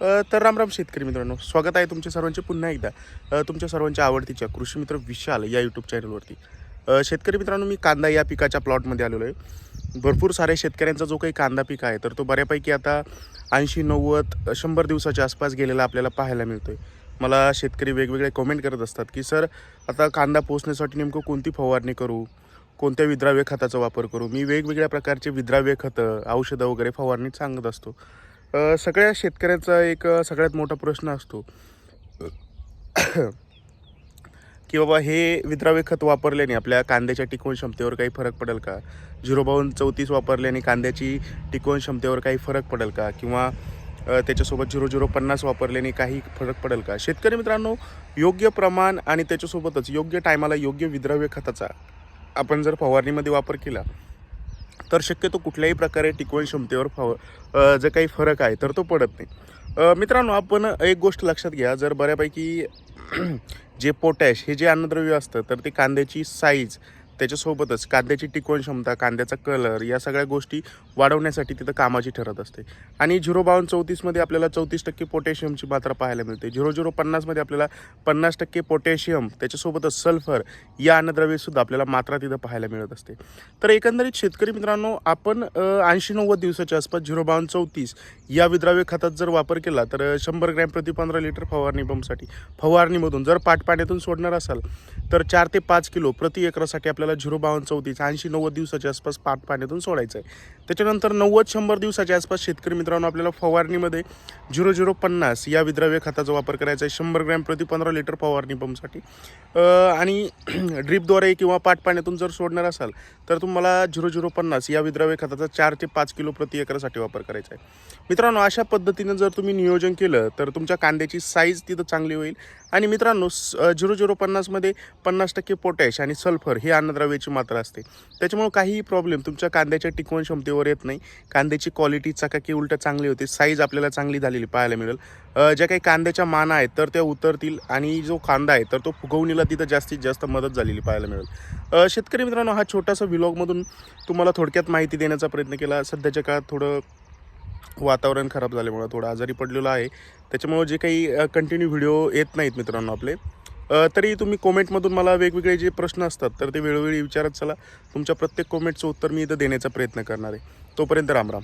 तर तर रामराम शेतकरी मित्रांनो स्वागत आहे तुमच्या सर्वांचे पुन्हा एकदा. तुमच्या सर्वांच्या आवडतीच्या कृषी मित्र विशाल या यूट्यूब चॅनलवरती शेतकरी मित्रांनो मी कांदा या पिकाच्या प्लॉटमध्ये आलेलो आहे. भरपूर साऱ्या शेतकऱ्यांचा जो काही कांदा पीक आहे तर तो बऱ्यापैकी आता ऐंशी नव्वद शंभर दिवसाच्या आसपास गेलेला आपल्याला पाहायला मिळतो आहे मला शेतकरी वेगवेगळे कमेंट करत असतात की सर आता कांदा पोचण्यासाठी नेमकं कोणती फवारणी करू? कोणत्या विद्राव्य खताचा वापर करू? मी वेगवेगळ्या प्रकारचे विद्राव्य खतं औषधं वगैरे फवारणी सांगत असतो. सगळ्या शेतकऱ्याचा एक सगळ्यात मोठा प्रश्न असतो. की बाबा हे विद्राव्य खत वापरल्याने आपल्या कांद्याच्या टिकवण क्षमतेवर काही फरक पडेल का? झिरो बावन्न चौतीस वापरल्याने कांद्याची टिकवण क्षमतेवर काही फरक पडेल का? किंवा त्याच्यासोबत झिरो झिरो पन्नास वापरल्याने काही फरक पडेल का? शेतकरी मित्रांनो योग्य प्रमाण आणि त्याच्यासोबतच योग्य टायमाला योग्य विद्राव्य खताचा आपण जर फवारणीमध्ये वापर केला तर शक्यतो कुठल्याही प्रकारे टिकवण क्षमतेवर फाव जर काही फरक आहे तर तो पडत नाही. मित्रांनो आपण एक गोष्ट लक्षात घ्या. जर बऱ्यापैकी जे पोटॅश हे जे अन्नद्रव्य असतं तर ते कांद्याची साईज त्याच्यासोबतच कांद्याची टिकवण क्षमता कांद्याचा कलर या सगळ्या गोष्टी वाढवण्यासाठी तिथं कामाची ठरत असते. आणि झिरो बावन्न चौतीसमध्ये आपल्याला चौतीस टक्के पोटॅशियमची मात्रा पाहायला मिळते. झिरो झिरो पन्नासमध्ये आपल्याला पन्नास टक्के पोटॅशियम त्याच्यासोबतच सल्फर या अन्नद्रव्यसुद्धा आपल्याला मात्रा तिथं पाहायला मिळत असते. तर एकंदरीत शेतकरी मित्रांनो आपण ऐंशी नव्वद दिवसाच्या आसपास झिरो बावन्न चौतीस या विद्राव्य खतात जर वापर केला तर शंभर ग्रॅम प्रति पंधरा लिटर फवारणी पंपसाठी फवारणीमधून जर पाट पाण्यातून सोडणार असाल तर चार ते पाच किलो प्रति एकरासाठी आपल्याला झिरो बावन्न चौतीस ऐंशी नव्वद दिवसाच्या आसपास पाट पाण्यातून सोडायचं आहे त्याच्यानंतर नव्वद शंभर दिवसाच्या आसपास शेतकरी मित्रांनो आपल्याला फवारणीमध्ये झिरो झिरो पन्नास या विद्राव्य खताचा वापर करायचा आहे शंभर ग्रॅम प्रति पंधरा लिटर फवारणी पंपसाठी. आणि ड्रीपद्वारे किंवा पाट पाण्यातून जर सोडणार असाल तर तुम्हाला झिरो झिरो पन्नास या विद्राव्य खताचा चार ते पाच किलो प्रति एकरासाठी वापर करायचा आहे मित्रांनो अशा पद्धतीनं जर तुम्ही नियोजन केलं तर तुमच्या कांद्याची साईज तिथं चांगली होईल. आणि मित्रांनो झिरो झिरो पन्नासमध्ये पन्नास टक्के पोटॅश आणि सल्फर हे अन्नद्रव्याची मात्रा असते. त्याच्यामुळे काहीही प्रॉब्लेम तुमच्या कांद्याच्या टिकवण क्षमतेवर येत नाही. कांद्याची क्वालिटी चकाकी उलट चांगली होते. साईज आपल्याला चांगली झालेली पाहायला मिळेल. ज्या काही कांद्याच्या माना आहेत तर त्या उतरतील आणि जो कांदा आहे तर तो फुगवणीला तिथं जास्तीत जास्त मदत झालेली पाहायला मिळेल. शेतकरी मित्रांनो हा छोटासा व्हिलॉगमधून तुम्हाला थोडक्यात माहिती देण्याचा प्रयत्न केला. सध्याच्या काळात थोडं वातावरण खराब झाल्यामुळं थोडं आजारी पडलेलं आहे. त्याच्यामुळं जे काही कंटिन्यू व्हिडिओ येत नाहीत मित्रांनो आपले. तरी तुम्ही कॉमेंटमधून मला वेगवेगळे जे प्रश्न असतात तर ते वेळोवेळी विचारत चला. तुमच्या प्रत्येक कॉमेंटचं उत्तर मी इथं देण्याचा प्रयत्न करणार आहे. तोपर्यंत रामराम